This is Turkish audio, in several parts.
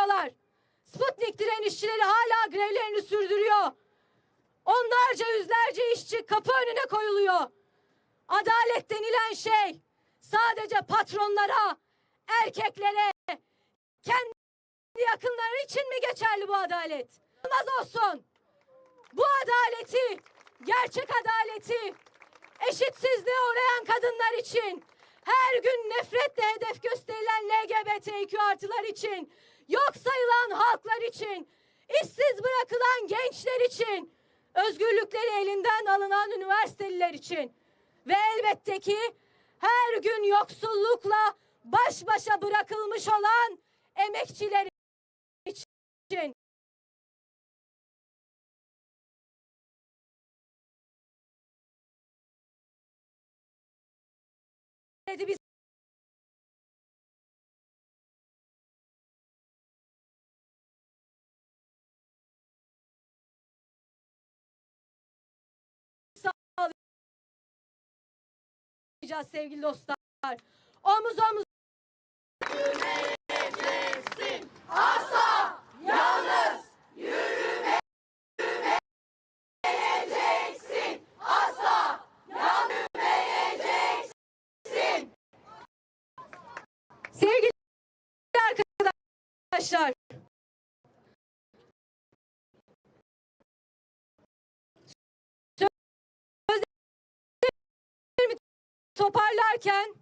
ediyorlar. Sputnik direnişçileri hala grevlerini sürdürüyor. Onlarca yüzlerce işçi kapı önüne koyuluyor. Adalet denilen şey sadece patronlara, erkeklere, kendi yakınları için mi geçerli bu adalet? Olmaz olsun. Bu adaleti, gerçek adaleti eşitsizliğe uğrayan kadınlar için, her gün nefretle hedef gösterilen LGBTQ artılar için, yok sayılan halklar için, işsiz bırakılan gençler için, özgürlükleri elinden alınan üniversiteliler için ve elbette ki her gün yoksullukla baş başa bırakılmış olan emekçiler için. Dedi biz sağlayacağız sevgili dostlar. Omuz omuz toparlarken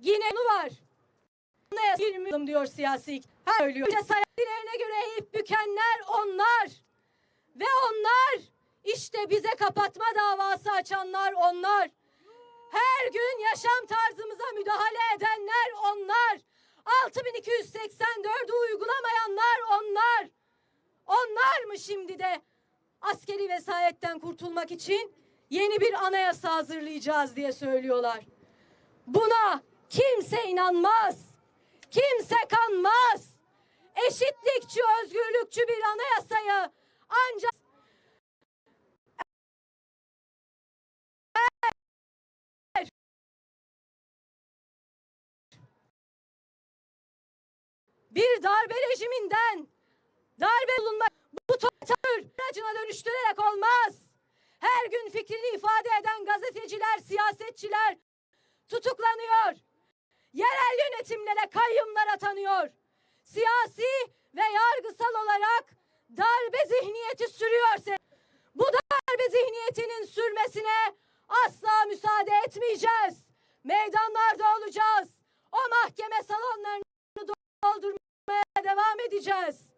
yine onu var. Anayasa girmiyorum diyor siyasi. Her söylüyor. Sayılarına göre eğip bükenler onlar. Ve onlar işte bize kapatma davası açanlar onlar. Her gün yaşam tarzımıza müdahale edenler onlar. 6284'ü uygulamayanlar onlar. Onlar mı şimdi de askeri vesayetten kurtulmak için yeni bir anayasa hazırlayacağız diye söylüyorlar. Buna kimse inanmaz. Kimse kanmaz. Eşitlikçi, özgürlükçü bir anayasayı ancak bir darbe rejiminden darbe bulunma bu tür aracına dönüştürerek olmaz. Her gün fikrini ifade eden gazeteciler, siyasetçiler tutuklanıyor. Yerel yönetimlere kayyumlar atanıyor. Siyasi ve yargısal olarak darbe zihniyeti sürüyorsa bu darbe zihniyetinin sürmesine asla müsaade etmeyeceğiz. Meydanlarda olacağız. O mahkeme salonlarını doldurmaya devam edeceğiz.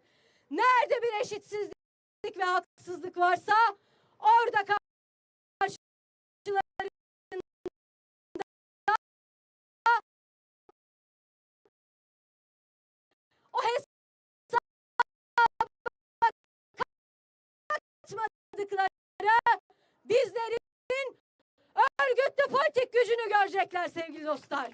Nerede bir eşitsizlik ve haksızlık varsa orada karşılarında o hesaba katmadıkları bizlerin örgütlü politik gücünü görecekler sevgili dostlar.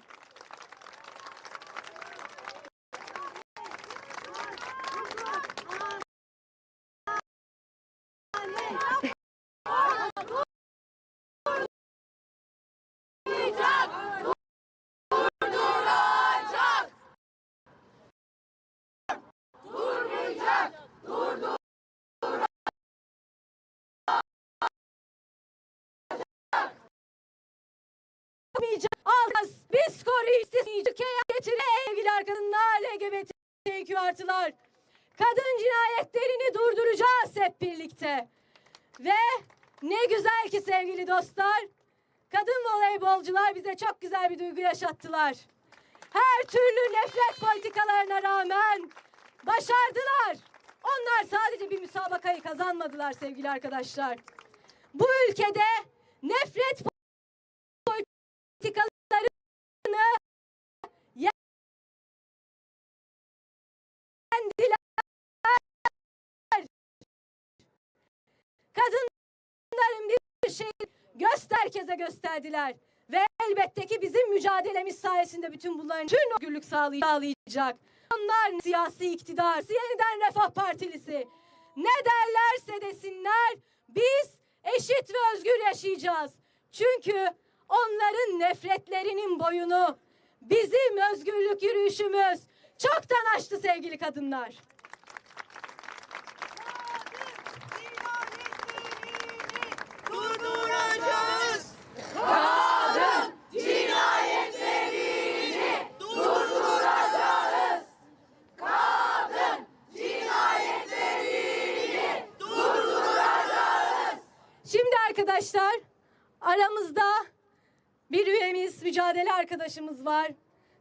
Koruyucu Türkiye'ye getirin sevgili arkadaşlar, LGBTQ artılar. Kadın cinayetlerini durduracağız hep birlikte. Ve ne güzel ki sevgili dostlar, kadın voleybolcular bize çok güzel bir duygu yaşattılar. Her türlü nefret politikalarına rağmen başardılar. Onlar sadece bir müsabakayı kazanmadılar sevgili arkadaşlar. Bu ülkede nefret Kadınların bir şey göster herkese gösterdiler. Ve elbette ki bizim mücadelemiz sayesinde bütün bunların tüm özgürlük sağlay- sağlayacak. Onlar siyasi iktidar, yeniden Refah Partilisi. Ne derlerse desinler biz eşit ve özgür yaşayacağız. Çünkü onların nefretlerinin boyunu bizim özgürlük yürüyüşümüz çoktan aştı sevgili kadınlar. Durduracağız. Şimdi arkadaşlar aramızda bir üyemiz, mücadele arkadaşımız var.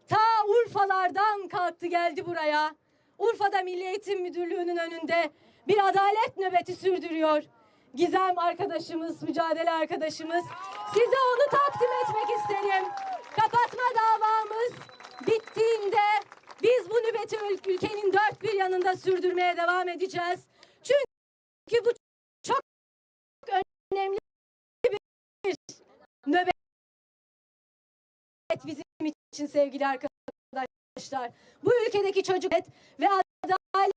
Ta Urfalardan kalktı geldi buraya. Urfa'da Milli Eğitim Müdürlüğü'nün önünde bir adalet nöbeti sürdürüyor. Gizem arkadaşımız, mücadele arkadaşımız. Size onu takdim etmek isterim. Kapatma davamız bittiğinde biz bu nöbeti ül- ülkenin dört bir yanında sürdürmeye devam edeceğiz. Çünkü bu çok önemli bir nöbet bizim için sevgili arkadaşlar. Bu ülkedeki çocuk ve adalet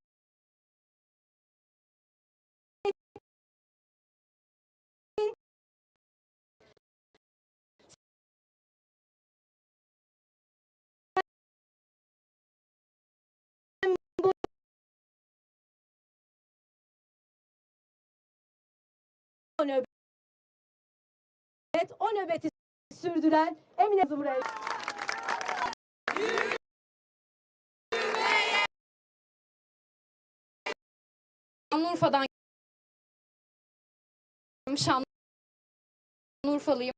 o o nöbeti sürdüren Emine buraya. Şanlıurfa'dan Şanlıurfalıyım.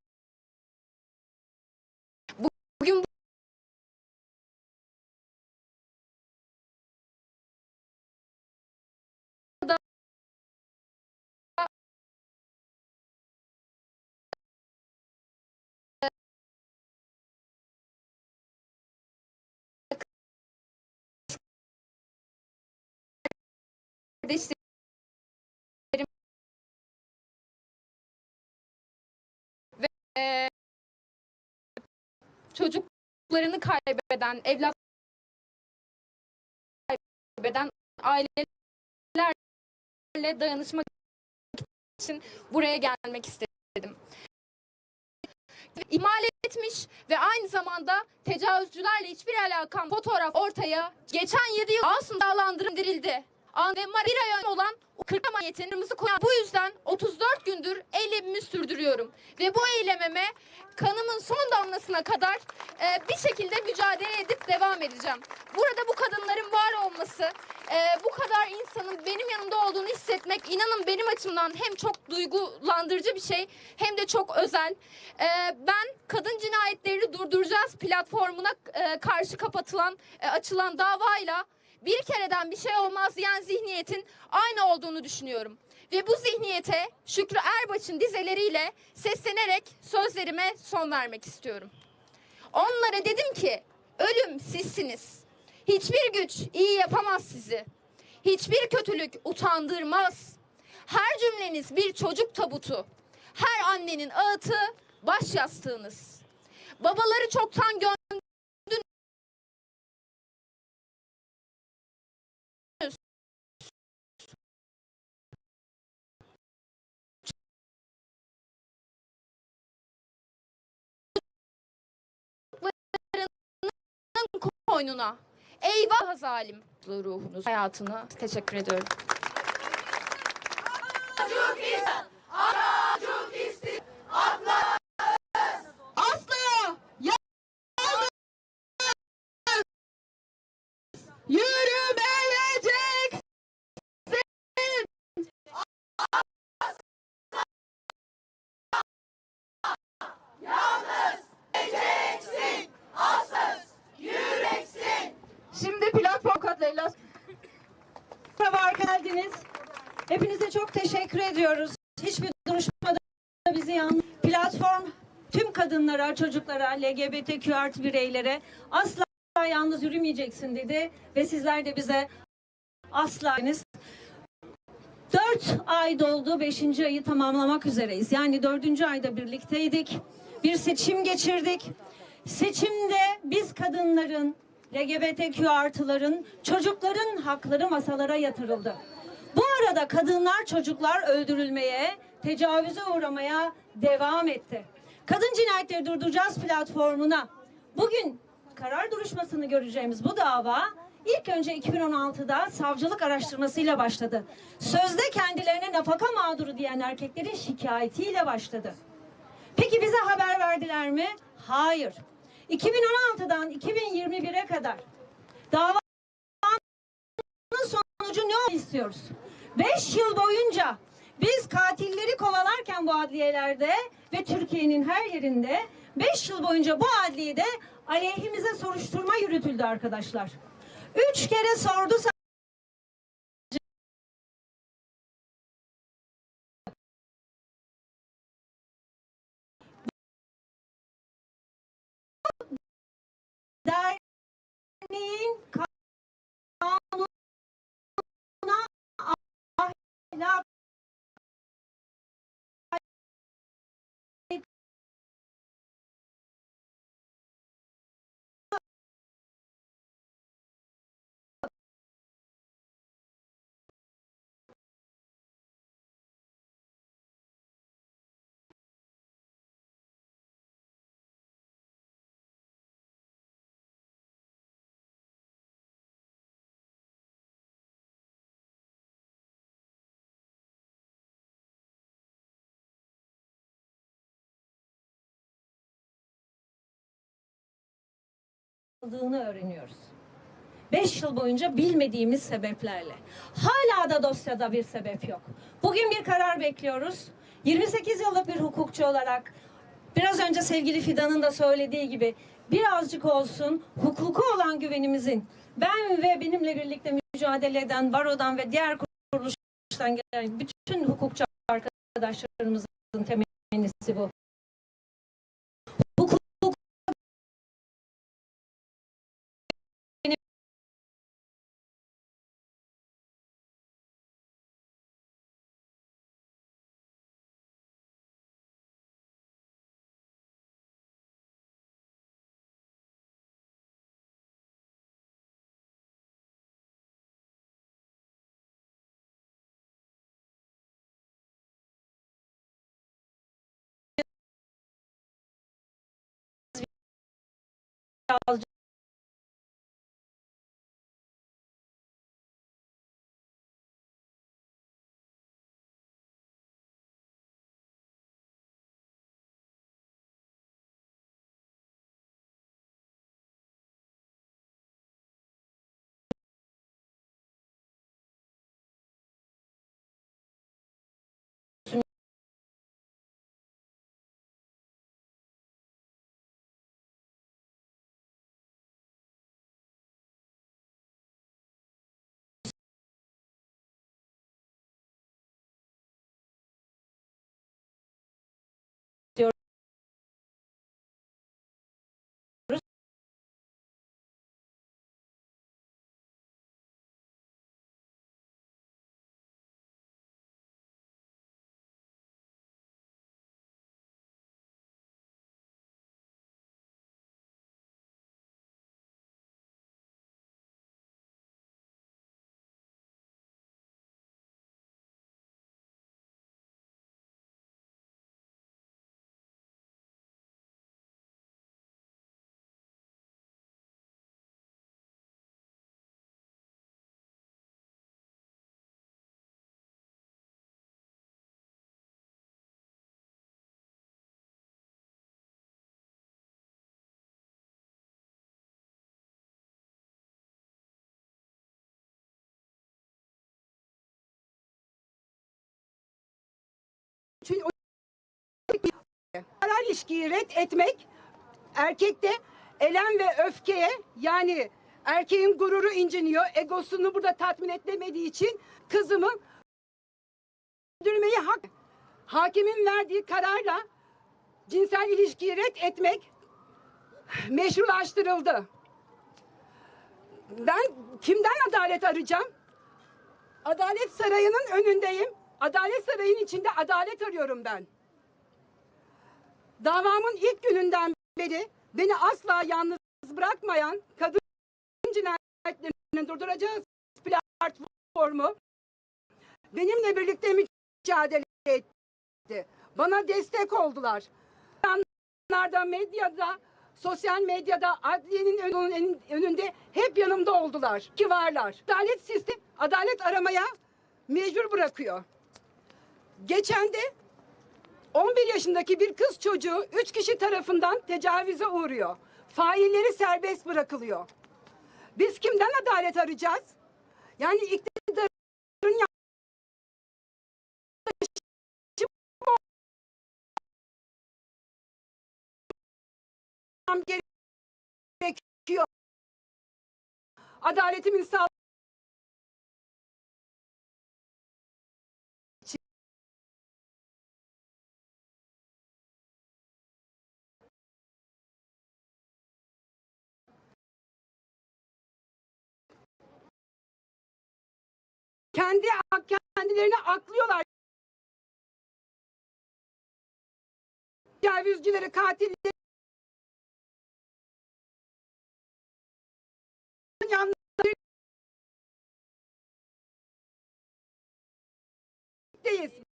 Kardeşlerim çocuklarını kaybeden, evlat kaybeden ailelerle dayanışmak için buraya gelmek istedim. İhmal etmiş ve aynı zamanda tecavüzcülerle hiçbir alakam fotoğraf ortaya geçen 7 yıl aslında dağlandırıldı. An ve bir ay önce olan o 40 ameliyatımızı koyan bu yüzden 34 gündür eylemimi sürdürüyorum. Ve bu eylememe kanımın son damlasına kadar e, bir şekilde mücadele edip devam edeceğim. Burada bu kadınların var olması, e, bu kadar insanın benim yanımda olduğunu hissetmek inanın benim açımdan hem çok duygulandırıcı bir şey hem de çok özel. E, ben kadın cinayetlerini durduracağız platformuna e, karşı kapatılan, e, açılan davayla bir kereden bir şey olmaz diyen zihniyetin aynı olduğunu düşünüyorum. Ve bu zihniyete Şükrü Erbaş'ın dizeleriyle seslenerek sözlerime son vermek istiyorum. Onlara dedim ki ölüm sizsiniz. Hiçbir güç iyi yapamaz sizi. Hiçbir kötülük utandırmaz. Her cümleniz bir çocuk tabutu. Her annenin ağıtı baş yastığınız. Babaları çoktan gö koynuna. Eyvah zalim ruhunuz, hayatını. Teşekkür ediyorum. Yalnız Şimdi platform katlarıyla Merhaba geldiniz. Hepinize çok teşekkür ediyoruz. Hiçbir duruşmada bizi yalnız platform tüm kadınlara, çocuklara, LGBTQ artı bireylere asla yalnız yürümeyeceksin dedi ve sizler de bize asla Dört ay doldu, beşinci ayı tamamlamak üzereyiz. Yani dördüncü ayda birlikteydik. Bir seçim geçirdik. Seçimde biz kadınların, LGBTQ artıların, çocukların hakları masalara yatırıldı. Bu arada kadınlar, çocuklar öldürülmeye, tecavüze uğramaya devam etti. Kadın Cinayetleri Durduracağız platformuna bugün karar duruşmasını göreceğimiz bu dava ilk önce 2016'da savcılık araştırmasıyla başladı. Sözde kendilerine nafaka mağduru diyen erkeklerin şikayetiyle başladı. Peki bize haber verdiler mi? Hayır. 2016'dan 2021'e kadar davanın sonucu ne istiyoruz? 5 yıl boyunca biz katilleri kovalarken bu adliyelerde ve Türkiye'nin her yerinde 5 yıl boyunca bu adliyede aleyhimize soruşturma yürütüldü arkadaşlar. 3 kere sordu derneğin kanuna ahlak yapıldığını öğreniyoruz. 5 yıl boyunca bilmediğimiz sebeplerle. Hala da dosyada bir sebep yok. Bugün bir karar bekliyoruz. 28 yıllık bir hukukçu olarak biraz önce sevgili Fidan'ın da söylediği gibi birazcık olsun hukuku olan güvenimizin ben ve benimle birlikte mücadele eden barodan ve diğer kuruluştan gelen bütün hukukçu arkadaşlarımızın temennisi bu. Birazcık Çünkü o karar ilişkiyi red etmek erkekte elem ve öfkeye yani erkeğin gururu inciniyor. Egosunu burada tatmin etmediği için kızımı öldürmeyi hak hakimin verdiği kararla cinsel ilişkiyi red etmek meşrulaştırıldı. Ben kimden adalet arayacağım? Adalet Sarayı'nın önündeyim. Adalet Sarayı'nın içinde adalet arıyorum ben. Davamın ilk gününden beri beni asla yalnız bırakmayan kadın cinayetlerini durduracağız platformu benimle birlikte mücadele etti. Bana destek oldular. İnsanlarda, medyada sosyal medyada, adliyenin önün- önünde hep yanımda oldular. Ki varlar. Adalet sistemi adalet aramaya mecbur bırakıyor. Geçen de 11 yaşındaki bir kız çocuğu 3 kişi tarafından tecavüze uğruyor. Failleri serbest bırakılıyor. Biz kimden adalet arayacağız? Yani iktidarın gerekiyor. Adaletimin sağ kendi kendilerini aklıyorlar. Tecavüzcüleri, katilleri yanlarındayız.